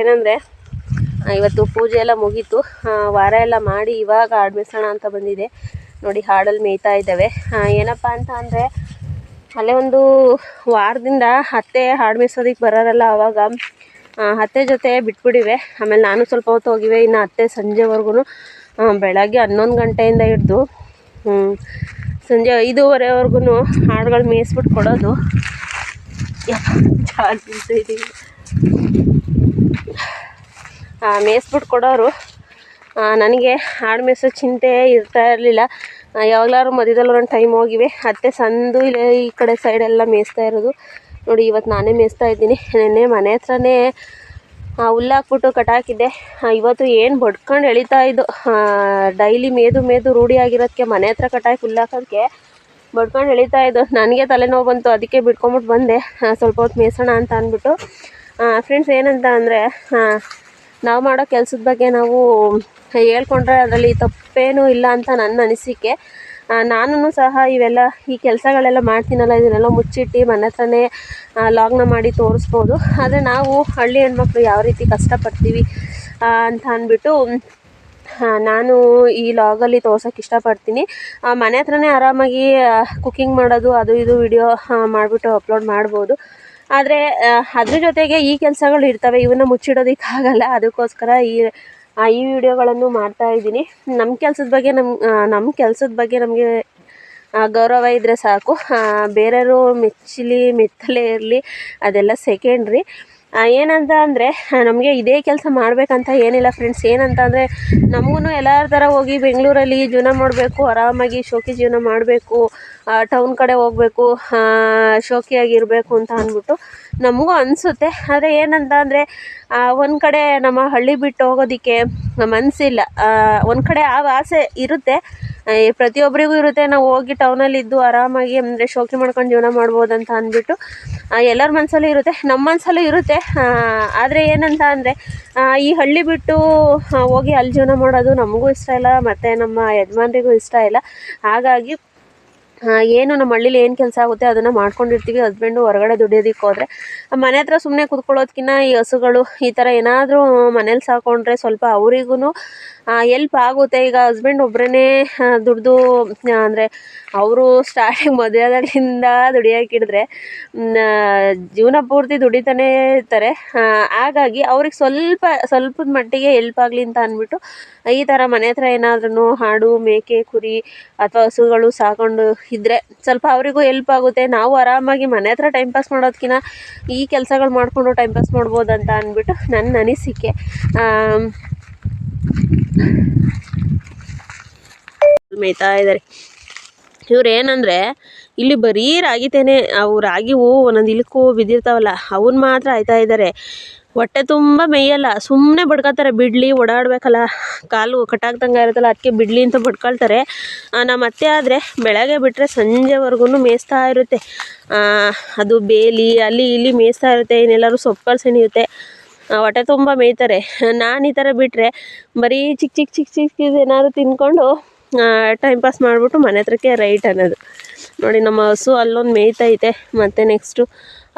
ಏನಂದರೆ ಇವತ್ತು ಪೂಜೆ ಎಲ್ಲ ಮುಗೀತು. ವಾರ ಎಲ್ಲ ಮಾಡಿ ಇವಾಗ ಹಾಡು ಮೇಯ್ಸೋಣ ಅಂತ ಬಂದಿದೆ. ನೋಡಿ ಹಾಡಲ್ಲಿ ಮೇಯ್ತಾ ಇದ್ದಾವೆ. ಏನಪ್ಪ ಅಂತ ಅಂದರೆ, ಅಲ್ಲೇ ಒಂದು ವಾರದಿಂದ ಅತ್ತೆ ಹಾಡು ಮೇಯ್ಸೋದಕ್ಕೆ ಬರೋರಲ್ಲ ಆವಾಗ ಅತ್ತೆ ಜೊತೆ ಬಿಟ್ಬಿಡಿವೆ. ಆಮೇಲೆ ನಾನು ಸ್ವಲ್ಪ ಹೊತ್ತು ಹೋಗಿವೆ. ಇನ್ನು ಅತ್ತೆ ಸಂಜೆವರೆಗೂ ಬೆಳಗ್ಗೆ ಹನ್ನೊಂದು ಗಂಟೆಯಿಂದ ಹಿಡ್ದು ಸಂಜೆ ಐದೂವರೆವರೆಗೂ ಹಾಡುಗಳು ಮೇಯಿಸ್ಬಿಟ್ಟು ಕೊಡೋದು. ಇದ್ದೀವಿ ಮೇಯಿಸ್ಬಿಟ್ಟು ಕೊಡೋರು. ನನಗೆ ಹಾಡು ಮೇಯಿಸೋ ಚಿಂತೆ ಇರ್ತಾ ಇರಲಿಲ್ಲ. ಯಾವಾಗಲಾದ್ರು ಮಧ್ಯದಲ್ಲಿ ಒಂದು ಟೈಮ್ ಹೋಗಿವೆ. ಅತ್ತೆ ಸಂದು ಇಲ್ಲೇ ಈ ಕಡೆ ಸೈಡೆಲ್ಲ ಮೇಯಿಸ್ತಾ ಇರೋದು. ನೋಡಿ ಇವತ್ತು ನಾನೇ ಮೇಯಿಸ್ತಾ ಇದ್ದೀನಿ. ನೆನ್ನೆ ಮನೆ ಹತ್ರನೇ ಹುಲ್ಲಾಕ್ಬಿಟ್ಟು ಕಟಾಕಿದ್ದೆ ಆ, ಇವತ್ತು ಏನು ಬಡ್ಕೊಂಡು ಎಳಿತಾ ಇದ್ದು? ಡೈಲಿ ಮೇದು ಮೇದು ರೂಢಿ ಆಗಿರೋದಕ್ಕೆ ಮನೆ ಹತ್ರ ಕಟಾಕಿ ಹುಲ್ಲಾಕೋದಕ್ಕೆ ಬಡ್ಕೊಂಡು ಎಳಿತಾ ಇದ್ದು. ನನಗೆ ತಲೆನೋವು ಬಂತು ಅದಕ್ಕೆ ಬಿಟ್ಕೊಂಬಿಟ್ಟು ಬಂದೆ. ಸ್ವಲ್ಪ ಹೊತ್ತು ಮೇಯಿಸೋಣ ಅಂತ ಅಂದ್ಬಿಟ್ಟು. ಫ್ರೆಂಡ್ಸ್ ಏನಂತ ಅಂದರೆ ನಾವು ಮಾಡೋ ಕೆಲಸದ ಬಗ್ಗೆ ನಾವು ಹೇಳ್ಕೊಂಡ್ರೆ ಅದರಲ್ಲಿ ತಪ್ಪೇನೂ ಇಲ್ಲ ಅಂತ ನನ್ನ ಅನಿಸಿಕೆ. ನಾನು ಸಹ ಇವೆಲ್ಲ ಈ ಕೆಲಸಗಳೆಲ್ಲ ಮಾಡ್ತೀನಲ್ಲ, ಇದನ್ನೆಲ್ಲ ಮುಚ್ಚಿಟ್ಟು ಮನೆ ಹತ್ರನೇ ಲಾಗ್ನ ಮಾಡಿ ತೋರಿಸ್ಬೋದು. ಆದರೆ ನಾವು ಹಳ್ಳಿ ಹೆಣ್ಮಕ್ಳು ಯಾವ ರೀತಿ ಕಷ್ಟಪಡ್ತೀವಿ ಅಂತ ಅಂದ್ಬಿಟ್ಟು ನಾನು ಈ ಲಾಗಲ್ಲಿ ತೋರ್ಸೋಕೆ ಇಷ್ಟಪಡ್ತೀನಿ. ಮನೆ ಹತ್ರನೇ ಆರಾಮಾಗಿ ಕುಕ್ಕಿಂಗ್ ಮಾಡೋದು, ಅದು ಇದು ವಿಡಿಯೋ ಮಾಡಿಬಿಟ್ಟು ಅಪ್ಲೋಡ್ ಮಾಡ್ಬೋದು. ಆದರೆ ಅದ್ರ ಜೊತೆಗೆ ಈ ಕೆಲಸಗಳು ಇರ್ತವೆ ಇವನ್ನ ಮುಚ್ಚಿಡೋದಕ್ಕಾಗಲ್ಲ. ಅದಕ್ಕೋಸ್ಕರ ಈ ಈ ವಿಡಿಯೋಗಳನ್ನು ಮಾಡ್ತಾ ಇದ್ದೀನಿ. ನಮ್ಮ ಕೆಲಸದ ಬಗ್ಗೆ ನಮ್ಮ ನಮ್ಮ ಕೆಲಸದ ಬಗ್ಗೆ ನಮಗೆ ಗೌರವ ಇದ್ದರೆ ಸಾಕು. ಬೇರೆಯವರು ಮೆಚ್ಚಲಿ, ಮೆತ್ತಲೇ ಇರಲಿ, ಅದೆಲ್ಲ ಸೆಕೆಂಡ್ರಿ ಏನಂತ ಅಂದರೆ ನಮಗೆ ಇದೇ ಕೆಲಸ ಮಾಡಬೇಕಂತ ಏನಿಲ್ಲ ಫ್ರೆಂಡ್ಸ್ ಏನಂತ ಅಂದರೆ ನಮಗೂ ಎಲ್ಲರ ಥರ ಹೋಗಿ ಬೆಂಗಳೂರಲ್ಲಿ ಜೀವನ ಮಾಡಬೇಕು, ಆರಾಮಾಗಿ ಶೋಕಿ ಜೀವನ ಮಾಡಬೇಕು ಟೌನ್ ಕಡೆ ಹೋಗಬೇಕು ಶೋಕಿಯಾಗಿರಬೇಕು ಅಂತ ಅಂದ್ಬಿಟ್ಟು ನಮಗೂ ಅನಿಸುತ್ತೆ. ಆದರೆ ಏನಂತ ಅಂದರೆ ಒಂದು ಕಡೆ ನಮ್ಮ ಹಳ್ಳಿ ಬಿಟ್ಟು ಹೋಗೋದಕ್ಕೆ ಮನಸ್ಸಿಲ್ಲ ಒಂದು ಕಡೆ ಆ ಆಸೆ ಇರುತ್ತೆ. ಪ್ರತಿಯೊಬ್ಬರಿಗೂ ಇರುತ್ತೆ. ನಾವು ಹೋಗಿ ಟೌನಲ್ಲಿ ಇದ್ದು ಆರಾಮಾಗಿ ಅಂದರೆ ಶೋಕಿ ಮಾಡ್ಕೊಂಡು ಜೀವನ ಮಾಡ್ಬೋದು ಅಂತ ಅಂದ್ಬಿಟ್ಟು ಎಲ್ಲರ ಮನಸ್ಸಲ್ಲೂ ಇರುತ್ತೆ. ನಮ್ಮ ಮನಸ್ಸಲ್ಲೂ ಇರುತ್ತೆ. ಆದರೆ ಏನಂತ ಅಂದರೆ ಈ ಹಳ್ಳಿ ಬಿಟ್ಟು ಹೋಗಿ ಅಲ್ಲಿ ಜೀವನ ಮಾಡೋದು ನಮಗೂ ಇಷ್ಟ ಇಲ್ಲ, ಮತ್ತು ನಮ್ಮ ಯಜಮಾನ್ರಿಗೂ ಇಷ್ಟ ಇಲ್ಲ. ಹಾಗಾಗಿ ಏನು ನಮ್ಮ ಹಳ್ಳಿಲಿ ಏನು ಕೆಲಸ ಆಗುತ್ತೆ ಅದನ್ನು ಮಾಡ್ಕೊಂಡಿರ್ತೀವಿ ಹಸ್ಬೆಂಡು ಹೊರಗಡೆ ದುಡಿಯೋದಕ್ಕೆ ಹೋದರೆ. ಮನೆ ಹತ್ರ ಸುಮ್ಮನೆ ಕುತ್ಕೊಳ್ಳೋದ್ಕಿನ್ನ ಈ ಹಸುಗಳು ಈ ಥರ ಏನಾದರೂ ಮನೇಲಿ ಸಾಕೊಂಡ್ರೆ ಸ್ವಲ್ಪ ಅವರಿಗೂ ಎಲ್ಪ್ ಆಗುತ್ತೆ. ಈಗ ಹಸ್ಬೆಂಡ್ ಒಬ್ಬರೇ ದುಡ್ದು ಅಂದರೆ ಅವರು ಸ್ಟಾರ್ಟಿಂಗ್ ಮದುವೆ ಆದಾಗಿಂದ ದುಡಿಯೋಕೆ ಹಿಡಿದ್ರೆ ಜೀವನ ಪೂರ್ತಿ ದುಡಿತಾನೇ ಇರ್ತಾರೆ. ಹಾಗಾಗಿ ಅವ್ರಿಗೆ ಸ್ವಲ್ಪ, ಸ್ವಲ್ಪದ ಮಟ್ಟಿಗೆ ಎಲ್ಪ್ ಆಗಲಿ ಅಂತ ಅಂದ್ಬಿಟ್ಟು, ಈ ಥರ ಮನೆ ಹತ್ರ ಏನಾದ್ರೂ ಹಾಡು, ಮೇಕೆ, ಕುರಿ ಅಥವಾ ಹಸುಗಳು ಸಾಕೊಂಡು ಇದ್ದರೆ ಸ್ವಲ್ಪ ಅವರಿಗೂ ಹೆಲ್ಪ್ ಆಗುತ್ತೆ. ನಾವು ಆರಾಮಾಗಿ ಮನೆ ಹತ್ರ ಟೈಮ್ ಪಾಸ್ ಮಾಡೋದಕ್ಕಿಂತ ಈ ಕೆಲಸಗಳು ಮಾಡಿಕೊಂಡು ಟೈಮ್ ಪಾಸ್ ಮಾಡ್ಬೋದು ಅಂತ ಅಂದ್ಬಿಟ್ಟು ನನ್ನ ಅನಿಸಿಕೆ. ಮೇಯ್ತಾ ಇದ್ದಾರೆ ಇವ್ರು ಏನಂದರೆ, ಇಲ್ಲಿ ಬರೀ ರಾಗಿ ತೆನೆ, ಅವು ರಾಗಿ ಹೂ ಒಂದೊಂದು ಇಲಕ್ಕೂ ಬಿದ್ದಿರ್ತಾವಲ್ಲ ಅವನ್ನ ಮಾತ್ರ ಆಯ್ತಾ ಇದ್ದಾರೆ ಹೊಟ್ಟೆ ತುಂಬ ಮೇಯಲ್ಲ ಸುಮ್ಮನೆ ಬಡ್ಕೊತಾರೆ ಬಿಡ್ಲಿ ಓಡಾಡಬೇಕಲ್ಲ, ಕಾಲು ಕಟ್ಟಾಗ್ದಂಗೆ ಇರುತ್ತಲ್ಲ ಅದಕ್ಕೆ ಬಿಡ್ಲಿ ಅಂತ ಬಡ್ಕೊಳ್ತಾರೆ. ನಮ್ಮ ಅತ್ತೆ ಆದರೆ ಬೆಳಗ್ಗೆ ಬಿಟ್ಟರೆ ಸಂಜೆವರೆಗೂ ಮೇಯಿಸ್ತಾ ಇರುತ್ತೆ. ಅದು ಬೇಲಿ, ಅಲ್ಲಿ ಇಲ್ಲಿ ಮೇಯಿಸ್ತಾ ಇರುತ್ತೆ, ಇನ್ನೆಲ್ಲರೂ ಸೊಪ್ಪುಗಳು ಸೆಣಿಯುತ್ತೆ. ಹೊಟ್ಟೆ ತುಂಬ ಮೇಯ್ತಾರೆ. ನಾನು ಈ ಥರ ಬಿಟ್ಟರೆ ಬರೀ ಚಿಕ್ಕ ಚಿಕ್ಕ ಚಿಕ್ಕ ಚಿಕ್ಕ ಏನಾದ್ರು ತಿಂದ್ಕೊಂಡು ಟೈಮ್ ಪಾಸ್ ಮಾಡಿಬಿಟ್ಟು ಮನೆ ಹತ್ರಕ್ಕೆ ರೈಟ್ ಅನ್ನೋದು. ನೋಡಿ ನಮ್ಮ ಹಸು ಅಲ್ಲೊಂದು ಮೇಯ್ತೈತೆ. ಮತ್ತು ನೆಕ್ಸ್ಟು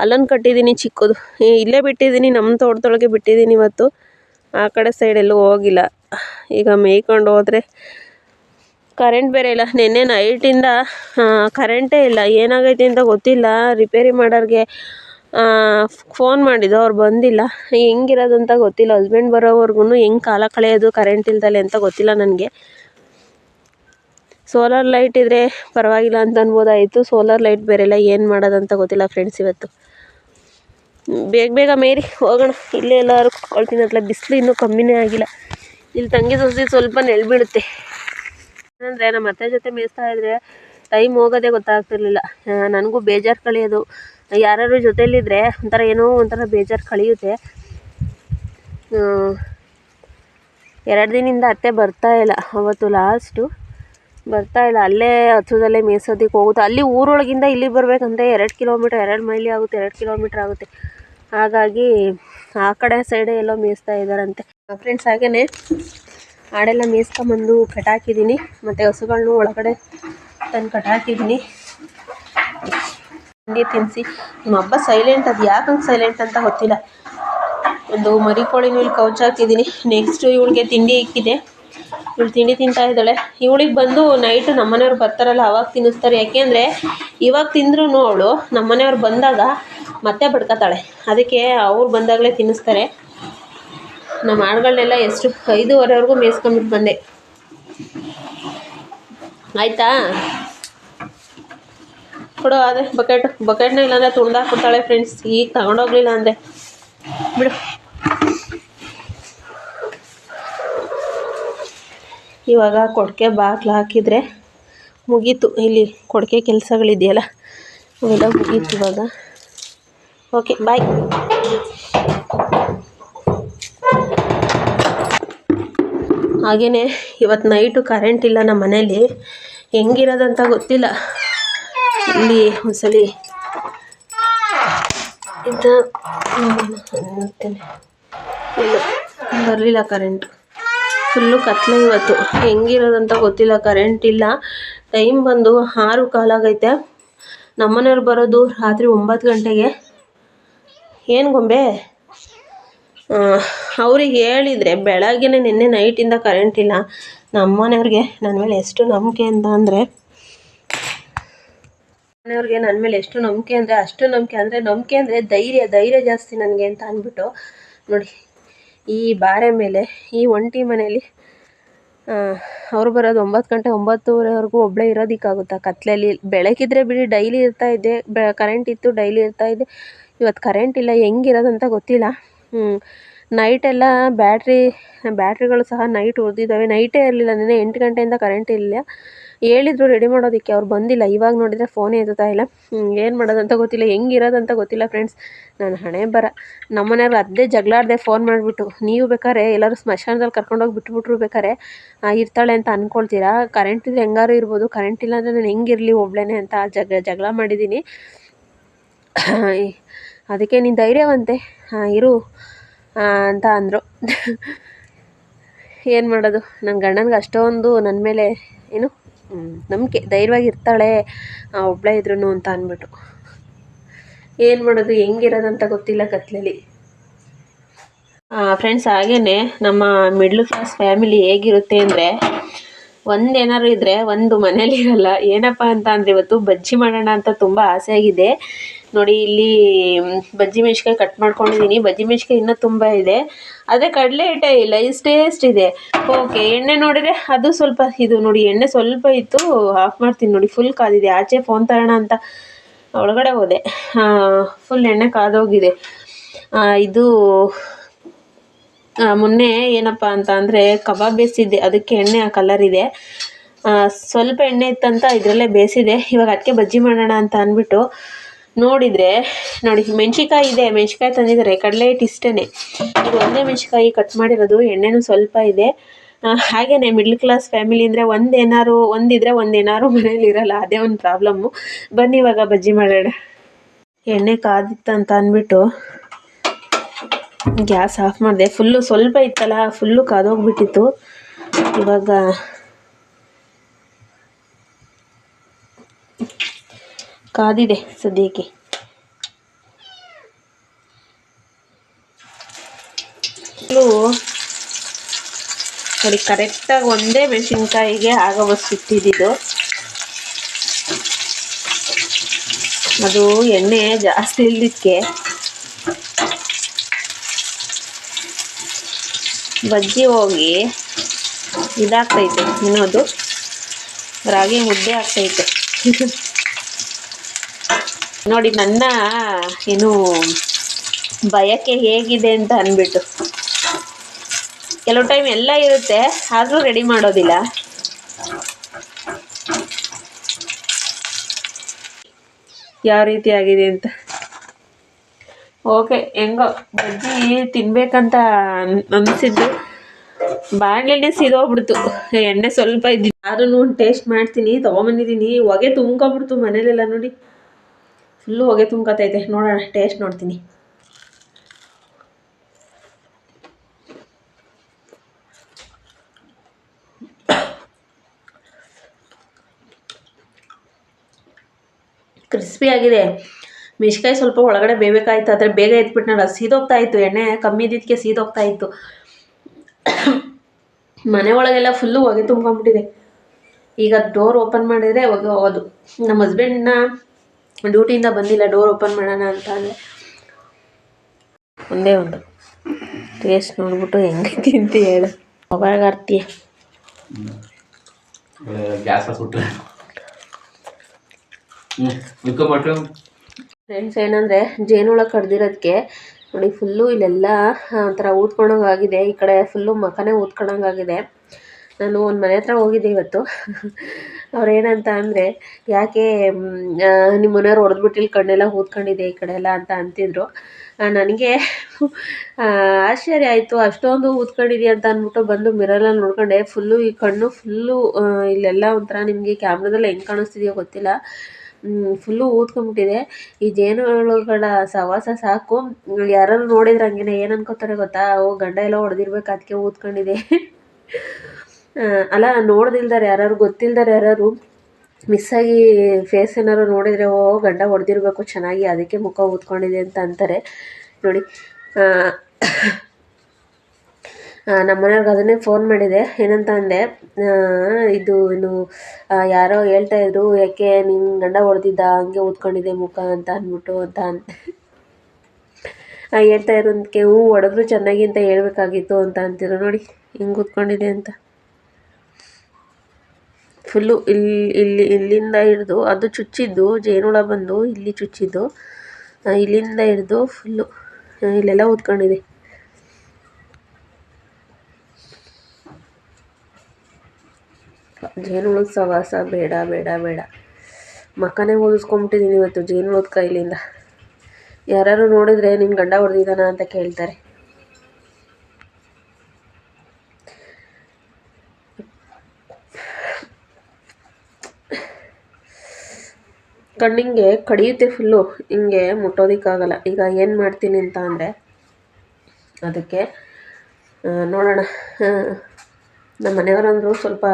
ಅಲ್ಲೊಂದು ಕಟ್ಟಿದ್ದೀನಿ ಚಿಕ್ಕದು. ಇಲ್ಲೇ ಬಿಟ್ಟಿದ್ದೀನಿ ನಮ್ಮ ತೋಟದೊಳಗೆ ಬಿಟ್ಟಿದ್ದೀನಿ ಇವತ್ತು. ಆ ಕಡೆ ಸೈಡೆಲ್ಲೂ ಹೋಗಿಲ್ಲ. ಈಗ ಮೇಯ್ಕೊಂಡು ಹೋದರೆ ಕರೆಂಟ್ ಬೇರೆ ಇಲ್ಲ. ನಿನ್ನೆ ನೈಟಿಂದ ಕರೆಂಟೇ ಇಲ್ಲ. ಏನಾಗೈತೆ ಅಂತ ಗೊತ್ತಿಲ್ಲ. ರಿಪೇರಿ ಮಾಡೋರಿಗೆ ಫೋನ್ ಮಾಡಿದ್ದು, ಅವ್ರು ಬಂದಿಲ್ಲ. ಹೆಂಗಿರೋದು ಅಂತ ಗೊತ್ತಿಲ್ಲ. ಹಸ್ಬೆಂಡ್ ಬರೋವರೆಗೂ ಹೆಂಗೆ ಕಾಲ ಕಳೆಯೋದು ಕರೆಂಟ್ ಇಲ್ದಲೆ ಅಂತ ಗೊತ್ತಿಲ್ಲ ನನಗೆ. ಸೋಲಾರ್ ಲೈಟ್ ಇದ್ದರೆ ಪರವಾಗಿಲ್ಲ ಅಂತ ಅನ್ಬೋದಾಯಿತು. ಸೋಲಾರ್ ಲೈಟ್ ಬೇರೆ ಇಲ್ಲ ಏನು ಮಾಡೋದಂತ ಗೊತ್ತಿಲ್ಲ ಫ್ರೆಂಡ್ಸ್ ಇವತ್ತು. ಬೇಗ ಬೇಗ ಮೇರಿ, ಹೋಗೋಣ. ಇಲ್ಲೇ ಎಲ್ಲರೂ ಕುತ್ಕೊಳ್ತೀನಿ ಅತ್ಲ ಬಿಸಿಲು ಇನ್ನೂ ಕಮ್ಮಿನೇ ಆಗಿಲ್ಲ. ಇಲ್ಲಿ ತಂಗಿ ಸೊಸಿ ಸ್ವಲ್ಪ ನೆಲ್ ಬೀಳುತ್ತೆ. ನಮ್ಮ ಅತ್ತೆ ಜೊತೆ ಮೇಯಿಸ್ತಾ ಇದ್ರೆ ಟೈಮ್ ಹೋಗೋದೇ ಗೊತ್ತಾಗ್ತಿರ್ಲಿಲ್ಲ. ನನಗೂ ಬೇಜಾರು ಕಳೆಯೋದು. ಯಾರು ಜೊತೆಯಲ್ಲಿದ್ದರೆ ಒಂಥರ ಏನೋ ಒಂಥರ ಬೇಜಾರು ಕಳೆಯುತ್ತೆ. ಎರಡು ದಿನದಿಂದ ಅತ್ತೆ ಬರ್ತಾ ಇಲ್ಲ, ಅವತ್ತು ಲಾಸ್ಟು ಬರ್ತಾ ಇಲ್ಲ, ಅಲ್ಲೇ ಹತ್ರದಲ್ಲೇ ಮೇಯ್ಸೋದಕ್ಕೆ ಹೋಗುತ್ತೆ. ಅಲ್ಲಿ ಊರೊಳಗಿಂದ ಇಲ್ಲಿ ಬರಬೇಕಂದ್ರೆ ಎರಡು ಕಿಲೋಮೀಟ್ರ್ ಎರಡು ಮೈಲಿ ಆಗುತ್ತೆ, ಎರಡು ಕಿಲೋಮೀಟ್ರ್ ಆಗುತ್ತೆ. ಹಾಗಾಗಿ ಆ ಕಡೆ ಸೈಡೆ ಎಲ್ಲೋ ಮೇಯಿಸ್ತಾ ಇದ್ದಾರಂತೆ. ಫ್ರೆಂಡ್ಸ್ ಹಾಗೆಯೇ ಆಡೆಲ್ಲ ಮೇಯಿಸ್ಕೊಂಬಂದು ಕಟಾಕಿದ್ದೀನಿ. ಮತ್ತು ಹಸುಗಳನ್ನೂ ಒಳಗಡೆ ತಂದು ಕಟಾಕಿದ್ದೀನಿ. ತಿಂಡಿ ತಿನ್ನಿಸಿ ಹಬ್ಬ ಸೈಲೆಂಟ್ ಅದು, ಯಾಕಂಗೆ ಸೈಲೆಂಟ್ ಅಂತ ಗೊತ್ತಿಲ್ಲ. ಒಂದು ಮರಿ ಕೋಳಿನೂ ಇಲ್ಲಿ ಕೌಚ್ ಹಾಕಿದ್ದೀನಿ ನೆಕ್ಸ್ಟು ಇವಳಿಗೆ ತಿಂಡಿ ಇಕ್ಕಿದೆ. ಇವಳು ತಿಂಡಿ ತಿಂತಾ ಇದ್ದಾಳೆ. ಇವಳಿಗೆ ಬಂದು ನೈಟು ನಮ್ಮನೆಯವ್ರು ಬರ್ತಾರಲ್ಲ, ಅವಾಗ ತಿನ್ನಿಸ್ತಾರೆ. ಯಾಕೆಂದರೆ ಇವಾಗ ತಿಂದ್ರೂ ಅವಳು ನಮ್ಮನೆಯವ್ರು ಬಂದಾಗ ಮತ್ತೆ ಬಡ್ಕೊತಾಳೆ. ಅದಕ್ಕೆ ಅವ್ರು ಬಂದಾಗಲೇ ತಿನ್ನಿಸ್ತಾರೆ. ನಮ್ಮ ಆಡುಗಳನ್ನೆಲ್ಲ ಎಷ್ಟು, ಐದೂವರೆವರೆಗೂ ಮೇಯಿಸ್ಕೊಂಬಿಟ್ಟು ಬಂದೆ. ಆಯಿತಾ? ಕೊಡು ಅದೇ ಬಕೆಟ್, ಬಕೆಟ್ನ ಇಲ್ಲಾಂದರೆ ತುಳ್ದಾಕ್ಬಿಡ್ತಾಳೆ ಫ್ರೆಂಡ್ಸ್ ಈಗ ತಗೊಂಡೋಗ್ಲಿಲ್ಲ ಅಂದರೆ. ಬಿಡು. ಇವಾಗ ಕೊಡಕೆ ಬಾಗ್ಲು ಹಾಕಿದರೆ ಮುಗೀತು. ಇಲ್ಲಿ ಕೊಡಕೆ ಕೆಲಸಗಳಿದೆಯಲ್ಲ, ಅವೆಲ್ಲ ಮುಗೀತು ಇವಾಗ. ಓಕೆ ಬಾಯ್ ಹಾಗೆಯೇ ಇವತ್ತು ನೈಟು ಕರೆಂಟ್ ಇಲ್ಲ ನಮ್ಮ ಮನೇಲಿ ಹೆಂಗಿರೋದಂತ ಗೊತ್ತಿಲ್ಲ. ಇಲ್ಲಿ ಒಂದ್ಸಲಿ. ಇದು ನೋಡ್ತೇನೆ ಇಲ್ಲ ಬರಲಿಲ್ಲ ಕರೆಂಟ್ ಫುಲ್ಲು ಕತ್ಲೆ ಇವತ್ತು. ಹೆಂಗಿರೋದಂತ ಗೊತ್ತಿಲ್ಲ ಕರೆಂಟ್ ಇಲ್ಲ. ಟೈಮ್ ಬಂದು ಆರು ಕಾಲಾಗೈತೆ ನಮ್ಮನೆಯವ್ರು ಬರೋದು ರಾತ್ರಿ ಒಂಬತ್ತು ಗಂಟೆಗೆ. ಏನು ಗೊಂಬೆ? ಅವ್ರಿಗೆ ಹೇಳಿದರೆ ಬೆಳಗ್ಗೆನೇ ನಿನ್ನೆ ನೈಟಿಂದ ಕರೆಂಟ್ ಇಲ್ಲ. ನಮ್ಮನೆಯವ್ರಿಗೆ ನನ್ನ ಮೇಲೆ ಎಷ್ಟು ನಂಬಿಕೆ ಅಂತ ಅಂದರೆ ಮನೆಯವ್ರಿಗೆ ನನ್ನ ಮೇಲೆ ಎಷ್ಟು ನಂಬಿಕೆ ಅಂದರೆ ಅಷ್ಟು ನಂಬಿಕೆ ಅಂದರೆ ನಂಬಿಕೆ ಅಂದರೆ ಧೈರ್ಯ ಧೈರ್ಯ ಜಾಸ್ತಿ ನನಗೆ ಅಂತ ಅಂದ್ಬಿಟ್ಟು ನೋಡಿ, ಈ ಬಾರೆ ಮೇಲೆ, ಈ ಒಂಟಿ ಮನೇಲಿ ಅವ್ರು ಬರೋದು ಒಂಬತ್ತು ಗಂಟೆ ಒಂಬತ್ತುವರೆವರೆಗೂ ಒಬ್ಬಳೇ ಇರೋದಕ್ಕಾಗುತ್ತಾ? ಕತ್ಲಲ್ಲಿ ಬೆಳಕಿದ್ರೆ ಬಿಡಿ ಡೈಲಿ ಇರ್ತಾ ಇದ್ದೆ ಕರೆಂಟ್ ಇತ್ತು ಡೈಲಿ ಇರ್ತಾ ಇದ್ದೆ ಇವತ್ತು ಕರೆಂಟ್ ಇಲ್ಲ ಹೆಂಗಿರೋದಂತ ಗೊತ್ತಿಲ್ಲ. ನೈಟೆಲ್ಲ ಬ್ಯಾಟ್ರಿ ಬ್ಯಾಟ್ರಿಗಳು ಸಹ ನೈಟ್ ಉಳಿದಿದ್ದಾವೆ. ನೈಟೇ ಇರಲಿಲ್ಲ, ನಿನ್ನೆ ಎಂಟು ಗಂಟೆಯಿಂದ ಕರೆಂಟ್ ಇಲ್ಲ ಹೇಳಿದ್ರು ರೆಡಿ ಮಾಡೋದಕ್ಕೆ, ಅವ್ರು ಬಂದಿಲ್ಲ. ಇವಾಗ ನೋಡಿದರೆ ಫೋನೇ ಎತ್ತುತ್ತಾ ಇಲ್ಲ. ಏನು ಮಾಡೋದಂತ ಗೊತ್ತಿಲ್ಲ. ಹೆಂಗಿರೋದಂತ ಗೊತ್ತಿಲ್ಲ ಫ್ರೆಂಡ್ಸ್ ನಾನು ಹಣೆ ಬರ. ನಮ್ಮನೆಯವ್ರು ಅದೇ ಜಗಳಾಡ್ದೆ ಫೋನ್ ಮಾಡಿಬಿಟ್ಟು, ನೀವು ಬೇಕಾದ್ರೆ ಎಲ್ಲರೂ ಸ್ಮಶಾನದಲ್ಲಿ ಕರ್ಕೊಂಡೋಗಿ ಬಿಟ್ಬಿಟ್ರು ಬೇಕಾದ್ರೆ ಇರ್ತಾಳೆ ಅಂತ ಅಂದ್ಕೊಳ್ತೀರಾ ಕರೆಂಟ್ ಇದ್ರೆ ಹೆಂಗಾರು ಇರ್ಬೋದು. ಕರೆಂಟ್ ಇಲ್ಲ ಅಂದರೆ ನಾನು ಹೆಂಗಿರಲಿ ಒಬ್ಳೇನೆ ಅಂತ ಜಗ, ಜಗಳ ಮಾಡಿದ್ದೀನಿ ಅದಕ್ಕೆ ನೀನು ಧೈರ್ಯವಂತೆ. ಇರು ಅಂತ ಅಂದರು. ಏನು ಮಾಡೋದು? ನನ್ನ ಗಂಡನಿಗೆ ಅಷ್ಟೊಂದು ನನ್ನ ಮೇಲೆ ಏನು ನಂಬಿಕೆ, ಧೈರ್ಯವಾಗಿ ಇರ್ತಾಳೆ ಒಬ್ಬಳೇ ಇದ್ರು ಅಂತ ಅಂದ್ಬಿಟ್ಟು ಏನು ಮಾಡೋದು, ಹೆಂಗಿರೋದಂತ ಗೊತ್ತಿಲ್ಲ ಕತ್ಲಲ್ಲಿ. ಫ್ರೆಂಡ್ಸ್ ಹಾಗೇ ನಮ್ಮ ಮಿಡ್ಲ್ ಕ್ಲಾಸ್ ಫ್ಯಾಮಿಲಿ ಹೇಗಿರುತ್ತೆ ಅಂದರೆ, ಒಂದು ಏನಾದ್ರು ಇದ್ದರೆ ಒಂದು ಮನೇಲಿ ಇರಲ್ಲ. ಏನಪ್ಪ ಅಂತ ಅಂದರೆ ಇವತ್ತು ಬಜ್ಜಿ ಮಾಡೋಣ ಅಂತ ತುಂಬ ಆಸೆ ಆಗಿದೆ ನೋಡಿ, ಇಲ್ಲಿ ಬಜ್ಜಿ ಮೆಣ್ಸಿಕಾಯಿ ಕಟ್ ಮಾಡ್ಕೊಂಡಿದ್ದೀನಿ ಬಜ್ಜಿ ಮೆಣ್ಸಿಕಾಯಿ ಇನ್ನೂ ತುಂಬ ಇದೆ. ಆದರೆ ಕಡಲೆ ಹಿಟ್ಟೇ ಇಲ್ಲ ಟೇಸ್ಟ್ ಇದೆ. ಓಕೆ ಎಣ್ಣೆ ನೋಡಿದರೆ ಅದು ಸ್ವಲ್ಪ ಇದು ನೋಡಿ, ಎಣ್ಣೆ ಸ್ವಲ್ಪ ಇತ್ತು ಆಫ್ ಮಾಡ್ತೀನಿ ನೋಡಿ ಫುಲ್ ಕಾದಿದೆ. ಆಚೆ ಫೋನ್ ತರೋಣ ಅಂತ ಒಳಗಡೆ ಹೋದೆ. ಫುಲ್ ಎಣ್ಣೆ ಕಾದೋಗಿದೆ. ಇದು ಮೊನ್ನೆ ಏನಪ್ಪ ಅಂತ ಅಂದರೆ ಕಬಾಬ್ ಬೇಸಿದ್ದೆ ಅದಕ್ಕೆ ಎಣ್ಣೆ ಆ ಕಲರ್ ಇದೆ. ಸ್ವಲ್ಪ ಎಣ್ಣೆ ಇತ್ತಂತ ಇದರಲ್ಲೇ ಬೇಯಿಸಿದೆ. ಇವಾಗ ಅದಕ್ಕೆ ಬಜ್ಜಿ ಮಾಡೋಣ ಅಂತ ಅಂದ್ಬಿಟ್ಟು ನೋಡಿದರೆ, ನೋಡಿ ಮೆಣ್ಸಿಕಾಯಿ ಇದೆ ಮೆಣ್ಸಿಕಾಯಿ ತಂದಿದ್ದಾರೆ, ಕಡಲೆ ಹಿಟ್ಟು ಇಷ್ಟೇ ಇದು ಒಂದೇ ಮೆಣ್ಸಿಕಾಯಿ ಕಟ್ ಮಾಡಿರೋದು, ಎಣ್ಣೆನೂ ಸ್ವಲ್ಪ ಇದೆ. ಹಾಗೆಯೇ ಮಿಡ್ಲ್ ಕ್ಲಾಸ್ ಫ್ಯಾಮಿಲಿ ಅಂದರೆ ಒಂದು ಒಂದಿದ್ರೆ ಒಂದು ಮನೇಲಿ ಇರಲ್ಲ, ಅದೇ ಒಂದು ಪ್ರಾಬ್ಲಮ್ಮು ಬನ್ನಿ ಇವಾಗ ಬಜ್ಜಿ ಮಾಡೋಣ. ಎಣ್ಣೆ ಕಾದಿತ್ತಂತ ಅಂದ್ಬಿಟ್ಟು ಗ್ಯಾಸ್ ಆಫ್ ಮಾಡಿದೆ. ಫುಲ್ಲು ಸ್ವಲ್ಪ ಇತ್ತಲ್ಲ ಫುಲ್ಲು ಕಾದೋಗ್ಬಿಟ್ಟಿತ್ತು. ಇವಾಗ ಕಾದಿದೆ ಸದ್ಯಕ್ಕೆ. ನೋಡಿ ಕರೆಕ್ಟಾಗಿ ಒಂದೇ ಮೆಣಸಿನ್ಕಾಯಿಗೆ ಆಗೋವಷ್ಟು ಇಟ್ಟಿದ್ದು ಅದು ಎಣ್ಣೆ ಜಾಸ್ತಿ ಇಲ್ಲದಕ್ಕೆ ಬಜ್ಜಿ ಹೋಗಿ ಇದಾಗ್ತೈತೆ ಇನ್ನೋದು ರಾಗಿ ಮುದ್ದೆ ಆಗ್ತೈತೆ. ನೋಡಿ ನನ್ನ ಏನು ಬಯಕೆ ಹೇಗಿದೆ ಅಂತ ಅಂದ್ಬಿಟ್ಟು. ಕೆಲವು ಟೈಮ್ ಎಲ್ಲ ಇರುತ್ತೆ ಆದರೂ ರೆಡಿ ಮಾಡೋದಿಲ್ಲ. ಯಾವ ರೀತಿ ಆಗಿದೆ ಅಂತ? ಓಕೆ ಹೆಂಗೋ ಬಜ್ಜಿ ತಿನ್ಬೇಕಂತ ಅನಿಸಿದ್ದು. ಬಾಣಲೆಣ್ಣೆ ಸಿದೋಗ್ಬಿಡ್ತು. ಎಣ್ಣೆ ಸ್ವಲ್ಪ ಇದ್ದೀನಿ ಯಾರು ಟೇಸ್ಟ್ ಮಾಡ್ತೀನಿ ತೊಗೊಂಬಂದಿದ್ದೀನಿ. ಹೊಗೆ ತುಂಬ್ಕೊಬಿಡ್ತು ಮನೇಲೆಲ್ಲ ನೋಡಿ. ಫುಲ್ಲು ಹೊಗೆ ತುಂಬ್ಕೊತೈತೆ. ನೋಡೋಣ ಟೇಸ್ಟ್ ನೋಡ್ತೀನಿ. ಕ್ರಿಸ್ಪಿ ಆಗಿದೆ. ಮೆಣ್ಸಿಕಾಯಿ ಸ್ವಲ್ಪ ಒಳಗಡೆ ಬೇಯಬೇಕಾಯ್ತು ಆದರೆ ಬೇಗ ಎತ್ಬಿಟ್ನಲ್ಲ ಸೀದೋಗ್ತಾ ಇತ್ತು, ಎಣ್ಣೆ ಕಮ್ಮಿ ಇದ್ದಿದ್ದಕ್ಕೆ ಸೀದೋಗ್ತಾ ಇತ್ತು. ಮನೆ ಒಳಗೆಲ್ಲ ಫುಲ್ಲು ಹೊಗೆ ತುಂಬ್ಕೊಂಬಿಟ್ಟಿದೆ ಈಗ ಡೋರ್ ಓಪನ್ ಮಾಡಿದರೆ ಹೊಗೆ ಹೋಗೋದು ನಮ್ಮ ಹಸ್ಬೆಂಡ್ನ ಡ್ಯೂಟಿಯಿಂದ ಬಂದಿಲ್ಲ ಡೋರ್ ಓಪನ್ ಮಾಡೋಣ ಅಂತ ಅಂದರೆ ಒಂದೇ ಒಂದು. ಟೇಸ್ಟ್ ನೋಡ್ಬಿಟ್ಟು ಹೆಂಗೆ ತಿಂತಿ ಹೇಳು. ಅವಾಗ ಆರ್ತೀಯ ಫ್ರೆಂಡ್ಸ್ ಏನಂದರೆ ಜೇನುಳ ಕಡ್ದಿರೋದಕ್ಕೆ ನೋಡಿ ಫುಲ್ಲು ಇಲ್ಲೆಲ್ಲ ಒಂಥರ ಊದ್ಕೊಂಡಂಗೆ ಆಗಿದೆ. ಈ ಕಡೆ ಫುಲ್ಲು ಮಖನೇ ಊದ್ಕೊಂಡಂಗೆ ಆಗಿದೆ. ನಾನು ಒಂದು ಮನೆ ಹತ್ರ ಹೋಗಿದ್ದೆ ಇವತ್ತು. ಅವ್ರು ಏನಂತ ಅಂದರೆ, ಯಾಕೆ ನಿಮ್ಮ ಮನೆಯವ್ರು ಹೊಡೆದ್ಬಿಟ್ಟು ಇಲ್ಲಿ ಕಣ್ಣೆಲ್ಲ ಊದ್ಕೊಂಡಿದೆ ಈ ಕಡೆ ಎಲ್ಲ? ಅಂತ ಅಂತಿದ್ರು. ನನಗೆ ಆಶ್ಚರ್ಯ ಆಯಿತು. ಅಷ್ಟೊಂದು ಊದ್ಕೊಂಡಿದ್ಯಾ ಅಂತ ಅಂದ್ಬಿಟ್ಟು ಬಂದು ಮಿರರಲ್ಲಿ ನೋಡ್ಕೊಂಡೆ. ಫುಲ್ಲು ಈ ಕಣ್ಣು ಫುಲ್ಲು ಇಲ್ಲೆಲ್ಲ ಒಂಥರ ನಿಮಗೆ ಕ್ಯಾಮ್ರಾದಲ್ಲಿ ಹೆಂಗೆ ಕಾಣಿಸ್ತಿದೆಯೋ ಗೊತ್ತಿಲ್ಲ. ಫುಲ್ಲು ಊದ್ಕೊಂಬಿಟ್ಟಿದೆ ಈ ಜೇನುಹುಳುಗಳ ಸವಾಸ ಸಾಕು. ಯಾರು ನೋಡಿದ್ರೆ ಹಂಗೇನೆ. ಏನು ಅನ್ಕೋತಾರೆ ಗೊತ್ತಾ? ಓ, ಗಂಡ ಎಲ್ಲ ಹೊಡೆದಿರ್ಬೇಕು ಅದಕ್ಕೆ ಊದ್ಕೊಂಡಿದೆ ಅಲ್ಲ ನೋಡ್ದಿಲ್ದಾರೆ ಯಾರು ಗೊತ್ತಿಲ್ದಾರೆ ಯಾರು ಮಿಸ್ಸಾಗಿ ಫೇಸ್ ಏನಾರು ನೋಡಿದರೆ ಓ ಗಂಡ ಹೊಡೆದಿರ್ಬೇಕು ಚೆನ್ನಾಗಿ ಅದಕ್ಕೆ ಮುಖ ಊದ್ಕೊಂಡಿದೆ ಅಂತ ಅಂತಾರೆ. ನೋಡಿ ನಮ್ಮ ಮನೆಯವ್ರಿಗೆ ಅದನ್ನೇ ಫೋನ್ ಮಾಡಿದೆ. ಏನಂತ ಅಂದೆ ಇದು ಆ, ಯಾರೋ ಹೇಳ್ತಾ ಇದ್ರು ಯಾಕೆ ನಿನ್ನ ಗಂಡ ಹೊಡೆದಿದ್ದ ಹಂಗೆ ಊದ್ಕೊಂಡಿದೆ ಮುಖ ಅಂತ ಅಂದ್ಬಿಟ್ಟು ಅಂತ ಅಂದೆ. ಹೇಳ್ತಾ ಇರೋದಕ್ಕೆ ಹ್ಞೂ ಹೊಡೆದ್ರು ಚೆನ್ನಾಗಿ ಅಂತ ಹೇಳ್ಬೇಕಾಗಿತ್ತು ಅಂತ ಅಂತಿದ್ರು. ನೋಡಿ ಹಿಂಗೆ ಊದ್ಕೊಂಡಿದೆ ಅಂತ. ಫುಲ್ಲು ಇಲ್ಲಿ ಇಲ್ಲಿ, ಇಲ್ಲಿಂದ ಹಿಡಿದು ಅದು ಚುಚ್ಚಿದ್ದು ಜೇನುಹುಳ ಬಂದು ಇಲ್ಲಿ ಚುಚ್ಚಿದ್ದು ಇಲ್ಲಿಂದ ಹಿಡಿದು ಫುಲ್ಲು ಇಲ್ಲೆಲ್ಲ ಊದ್ಕೊಂಡಿದೆ. ಜೇನುಹುಳದ ಸವಾಸ ಬೇಡ ಬೇಡ ಬೇಡ. ಮಕ್ಕನೇ ಓದಿಸ್ಕೊಂಬಿಟ್ಟಿದ್ದೀನಿ ಇವತ್ತು ಜೇನುಹುಳದ ಕೈಲಿಂದ. ಯಾರು ನೋಡಿದರೆ ನಿನ್ನ ಗಂಡ ಹೊಡೆದಿದ್ದಾನ ಅಂತ ಕೇಳ್ತಾರೆ. ಕಣ್ಣಿಂಗೆ ಕಡಿಯುತ್ತೆ ಫುಲ್ಲು ಹಿಂಗೆ ಮುಟ್ಟೋದಕ್ಕಾಗಲ್ಲ. ಈಗ ಏನು ಮಾಡ್ತೀನಿ ಅಂತ ಅಂದರೆ, ಅದಕ್ಕೆ ನೋಡೋಣ. ನಮ್ಮ ಮನೆಯವರಂದರು ಸ್ವಲ್ಪ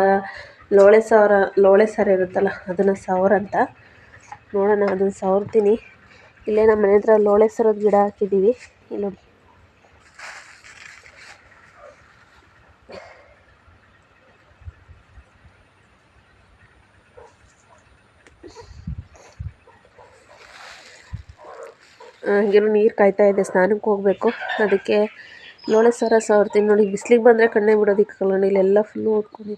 ಲೋಳೆ ಸಾರ ಲೋಳೆ ಸಾರು ಇರುತ್ತಲ್ಲ, ಅದನ್ನು ಸವರಂತ ನೋಡೋಣ, ಅದನ್ನು ಸವರ್ತೀನಿ. ಇಲ್ಲೇ ನಮ್ಮ ಮನೆ ಹತ್ರ ಲೋಳೆ ಸರದ ಗಿಡ ಹಾಕಿದ್ದೀವಿ. ಇಲ್ಲಿ ಹಂಗೇನು ನೀರು ಕಾಯ್ತಾ ಇದೆ, ಸ್ನಾನಕ್ಕೆ ಹೋಗಬೇಕು. ಅದಕ್ಕೆ ಲೋಳೆ ಸರ ಸವರ್ತೀನಿ ನೋಡಿ, ಬಿಸ್ಲಿಗೆ ಬಂದರೆ ಕಣ್ಣೇ ಬಿಡೋದಕ್ಕಾಗಲ್ಲ ಇಲ್ಲೆಲ್ಲ ಫುಲ್ಲು ಓದ್ಕೊಂಡು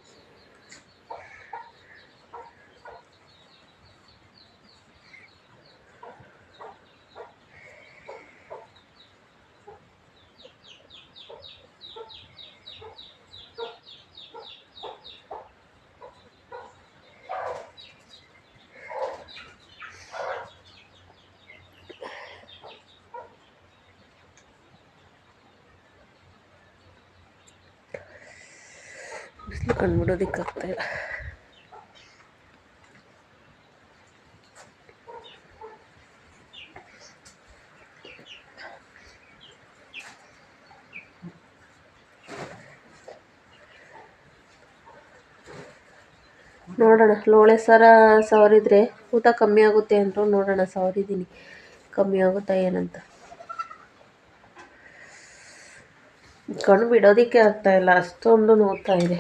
ಬಿಸಿಲು ಇಲ್ಲ ನೋಡೋಣ, ಲೋಳೆ ಸರ ಸವರಿದ್ರೆ ಊಟ ಕಮ್ಮಿ ಆಗುತ್ತೆ ಅಂತ ನೋಡೋಣ, ಸವರಿದ್ದೀನಿ. ಕಮ್ಮಿ ಆಗುತ್ತಾ ಏನಂತ. ಕಣ್ಣು ಬಿಡೋದಕ್ಕೆ ಆಗ್ತಾ ಇಲ್ಲ, ಅಷ್ಟೊಂದು ನೋಡ್ತಾ ಇದೆ.